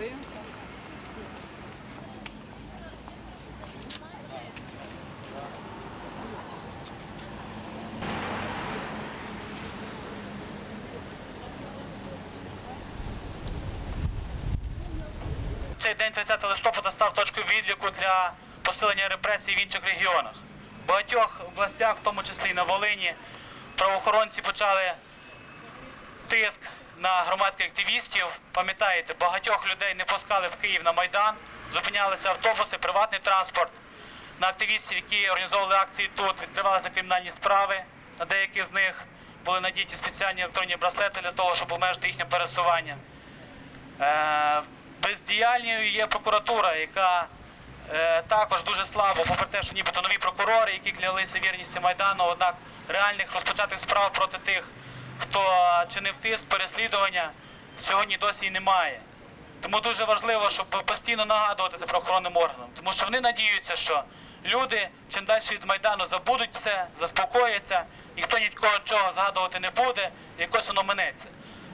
Дякую. Цей день 30 листопада став точкою відліку для посилення репресій в інших регіонах. В багатьох областях, в тому числі і на Волині, правоохоронці почали тиск на громадських активістів. Пам'ятаєте, багатьох людей не пускали в Київ на Майдан, зупинялися автобуси, приватний транспорт. На активістів, які організовували акції тут, відкривалися кримінальні справи. На деяких з них були надіті спеціальні електронні браслети для того, щоб обмежити їхнє пересування. Е, Бездіяльною є прокуратура, яка е, також дуже слабо, попри те, що нібито нові прокурори, які клялися вірністю Майдану, однак реальних розпочатих справ проти тих, хто чинив тиск, переслідування, сьогодні досі і немає. Тому дуже важливо, щоб постійно нагадувати це правоохоронним органам, тому що вони надіються, що люди чим далі від Майдану забудуть все, заспокояться, ніхто нікого нічого згадувати не буде, якось воно минеться.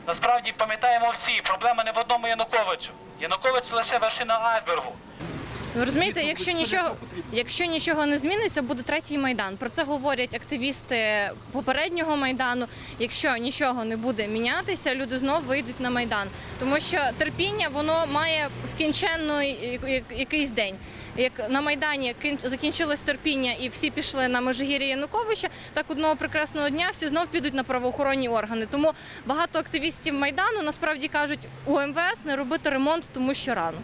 Насправді пам'ятаємо всі, проблема не в одному Януковичу. Янукович лише вершина айсбергу. Ви розумієте, якщо нічого, якщо нічого не зміниться, буде третій майдан. Про це говорять активісти попереднього майдану. Якщо нічого не буде мінятися, люди знов вийдуть на майдан, тому що терпіння воно має скінченний якийсь день. Як на майдані закінчилось терпіння, і всі пішли на Межигір'я Януковича, так одного прекрасного дня всі знов підуть на правоохоронні органи. Тому багато активістів майдану насправді кажуть у МВС не робити ремонт, тому що рано.